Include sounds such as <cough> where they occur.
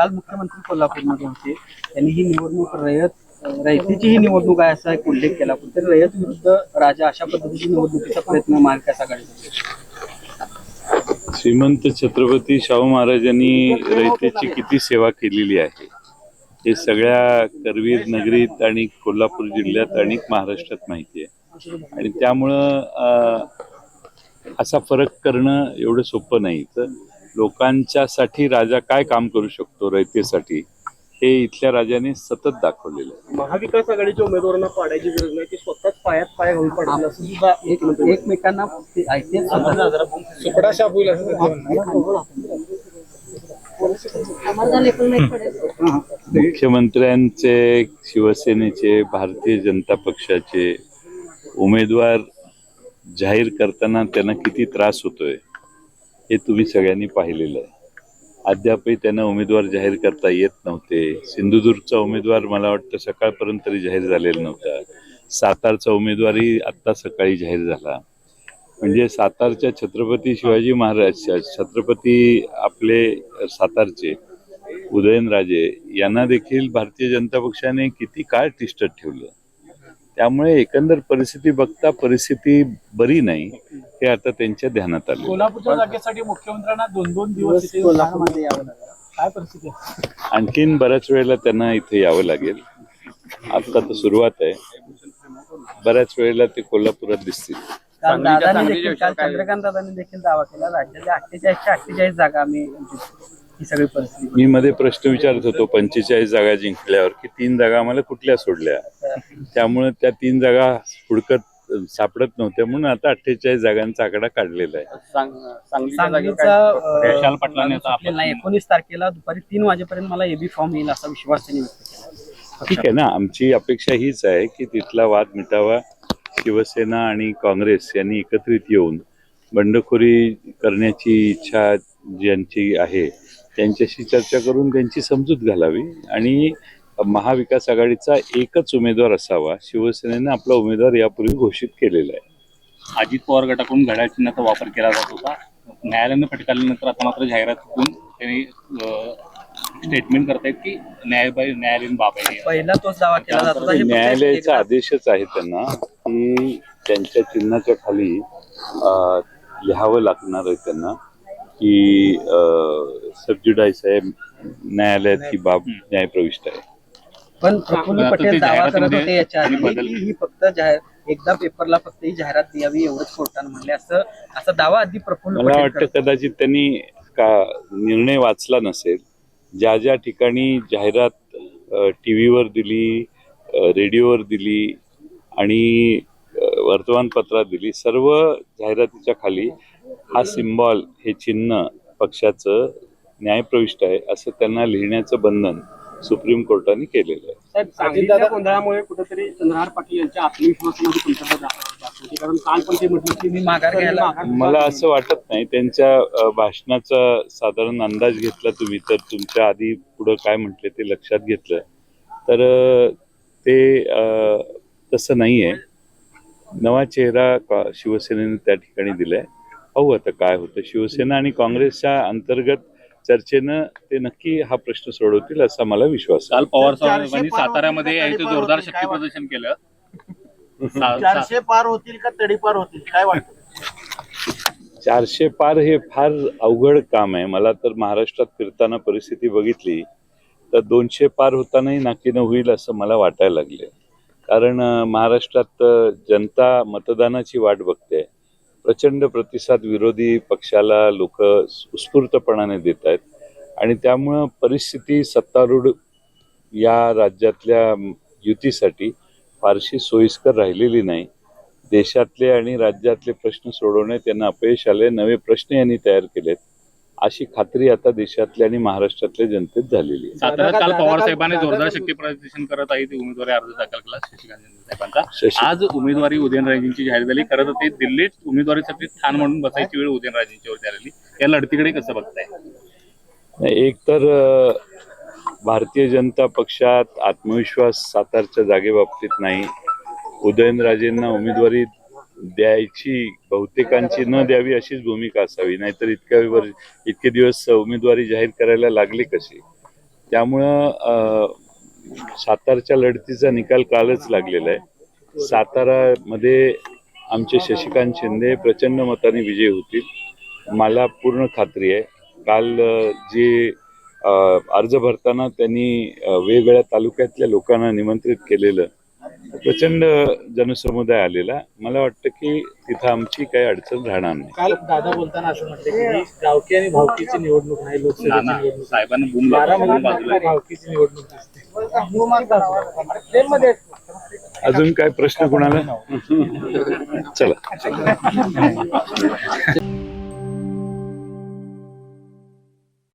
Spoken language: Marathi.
काल मुख्यमंत्री कोल्हापूरमध्ये होते. त्यांनी ही निवडणूक रयत रयतीची ही निवडणूक आहे असा एक उल्लेख केला. पण रयत विरुद्ध राजा अशा पद्धतीची निवडणुकीचा प्रयत्न महाविकास आघाडीचा श्रीमंत छत्रपती शाहू महाराजांनी रयतेची किती सेवा केलेली आहे? हे सगळ्या करवीर नगरीत आणि कोल्हापूर जिल्ह्यात आणि महाराष्ट्रात माहिती आहे. आणि त्यामुळं अं, असा फरक करणं एवढं सोपं नाही. तर लोकांच्यासाठी राजा काय काम करू शकतो रयतेसाठी हे इथल्या राजाने सतत दाखवलेलं आहे. महाविकास आघाडीच्या उमेदवारांना पाडायची गरज नाही ते स्वतःच पायात पाय घालून पडतील असं सुद्धा एक एकमेकांना ते ऐकते सुपडा शाप होईल असं. मुख्यमंत्र्यांचे शिवसेनेचे भारतीय जनता पक्षाचे उमेदवार जाहीर करताना त्यांना किती त्रास होतोय? हे तुम्ही सगळ्यांनी पाहिलेलं आहे. अद्यापही त्यांना उमेदवार जाहीर करता येत नव्हते. सिंधुदुर्गचा उमेदवार मला वाटतं सकाळपर्यंत तरी जाहीर झालेला नव्हता. सातारचा उमेदवारही आत्ता सकाळी जाहीर झाला. म्हणजे सातारच्या छत्रपती शिवाजी महाराज छत्रपती आपले सातारचे उदयनराजे यांना देखील भारतीय जनता पक्षाने किती काळ तिष्ठत ठेवलं? त्यामुळे एकंदर परिस्थिती बघता परिस्थिती बरी नाही. हे आता त्यांच्या ध्यानात आले कोल्हापूरच्या जागेसाठी मुख्यमंत्र्यांना दोन दोन दिवस इथे कोल्हापूरमध्ये यावं लागलं. काय परिस्थिती आहे? आणखीन बऱ्याच वेळेला त्यांना इथे यावं लागेल. आता तर सुरुवात आहे. बऱ्याच वेळेला ते कोल्हापुरात दिसतील. काल दादांनी देखील काल चंद्रकांत दादांनी देखील दावा केला. राज्यातल्या अठ्ठेचाळीसच्या अठ्ठेचाळीस जागा आम्ही ही सगळी परिस्थिती मी मध्ये प्रश्न विचारत होतो पंचेचाळीस जागा जिंकल्यावर की तीन जागा आम्हाला कुठल्या सोडल्या? <laughs> त्यामुळे त्या तीन जागा हुडकत सापडत नव्हत्या म्हणून आता अठ्ठेचाळीस जागांचा आकडा काढलेला आहे. एकोणीस तारखेला दुपारी तीन वाजेपर्यंत मला एबी फॉर्म येईल असा विश्वास त्यांनी व्यक्त केला. ठीक आहे ना? आमची अपेक्षा हीच आहे की तिथला वाद मिटावा. शिवसेना आणि काँग्रेस यांनी एकत्रित येऊन बंडखोरी करण्याची इच्छा ज्यांची आहे त्यांच्याशी चर्चा करून त्यांची समजूत घालावी. आणि महाविकास आघाडीचा एकच उमेदवार असावा शिवसेनेनं आपला उमेदवार यापूर्वी घोषित केलेला आहे. अजित पवार गटाकडून घड्याळ चिन्हाचा वापर केला जात होता. न्यायालयानं फटकारल्यानंतर आता मात्र जाहिरातीतून त्यांनी स्टेटमेंट करतायत की न्यायबाई न्यायालयीन बाब आहे. पहिला तोच दावा केला जात होता. हे न्यायालयाचा आदेशच आहे त्यांना की त्यांच्या चिन्हाच्या खाली अं, लिहावं लागणार आहे त्यांना की सबज्युडाईस आहे न्यायालयात ही बाब न्यायप्रविष्ट आहे. पण प्रफुल्ल पटेल दावा करत होते याच्या आधी. ही फक्त जाहीर एकदा पेपरला फक्त ही जाहिरात द्यावी एवढंच कोर्टानं म्हणले. असं असा दावा आधी प्रफुल्ल मला पटेल वाटतं कदाचित त्यांनी का निर्णय वाचला नसेल. ज्या ज्या ठिकाणी जाहिरात टी व्हीवर दिली रेडिओवर दिली आणि वर्तमानपत्रात दिली सर्व जाहिरातीच्या खाली हा सिम्बॉल हे चिन्ह पक्षाचं न्यायप्रविष्ट आहे असं त्यांना लिहिण्याचं बंधन सुप्रीम कोर्टाने केलेलं आहे. गोंधळामुळे कुठेतरी चंद्रहार पाटील यांच्या आत्मविश्वासामध्ये कारण काल पण ते म्हटलं की मी माघार घ्यायला- माघार- मला असं वाटत नाही. त्यांच्या भाषणाचा साधारण अंदाज घेतला तुम्ही तर तुमच्या आधी पुढं काय म्हटले ते लक्षात घेतलं. तर ते तसं नाही आहे नवा चेहरा का- शिवसेनेने त्या ठिकाणी दिलाय. पाहू आता काय होतं. शिवसेना आणि काँग्रेसच्या अंतर्गत चर्चेनं ते नक्की हा प्रश्न सोडवतील असा मला विश्वास आहे. काल पवार साहेबांनी पार साताऱ्यामध्ये यायचं जोरदार? शक्ती प्रदर्शन केलं? <laughs> चारशे पार होतील का तडीपार होतील? काय वाटतं? चारशे पार हे फार अवघड काम आहे. मला तर महाराष्ट्रात फिरताना परिस्थिती बघितली तर दोनशे पार होतानाही नाकीनं होईल असं मला वाटायला लागले कारण महाराष्ट्रात जनता मतदानाची वाट बघते. प्रचंड प्रतिसाद विरोधी पक्षाला लोक उत्स्फूर्तपणाने देत आहेत आणि त्यामुळं परिस्थिती सत्तारूढ या राज्यातल्या युतीसाठी फारशी सोयीस्कर राहिलेली नाही. देशातले आणि राज्यातले प्रश्न सोडवणे त्यांना अपयश आले नवे प्रश्न यांनी तयार केलेत. अशी खात्री आता देशातल्या आणि महाराष्ट्रातल्या जनतेत झालेली आहे. साताऱ्यात काल पवार साहेबांनी जोरदार शक्ती प्रदर्शन करत आहे ते उमेदवारी अर्ज दाखल केला शशिकांत साहेबांचा. आज उमेदवारी उदयनराजेंची जाहीर झाली. खरं तर ते दिल्लीत उमेदवारीसाठी स्थान म्हणून बसायची वेळ उदयनराजेंच्यावर आलेली. या लढतीकडे कसं बघताय? एक तर भारतीय जनता पक्षात आत्मविश्वास सातारच्या जागेबाबतीत नाही. उदयनराजेंना उमेदवारी द्यायची बहुतेकांची न द्यावी अशीच भूमिका असावी. नाहीतर इतक्या वर इतके दिवस उमेदवारी जाहीर करायला लागली कशी? त्यामुळं सातारच्या लढतीचा निकाल कालच लागलेला आहे. सातारामध्ये आमचे शशिकांत शिंदे प्रचंड मताने विजयी होतील मला पूर्ण खात्री आहे. काल जे अर्ज भरताना त्यांनी वेगवेगळ्या तालुक्यातल्या लोकांना निमंत्रित केलेलं प्रचंड जनसमुदाय आलेला. मला वाटतं की तिथं आमची काही अडचण राहणार नाही. काल दादा बोलताना असं म्हटलं की ही गावकी आणि भावकीची निवडणूक नाही लोकसभेची निवडणूक साहेबांना बूम बारामतीत बाजूला मात्र भावकीची निवडणूक दिसते. अजून काय प्रश्न कोणाला? चला. <laughs> <laughs>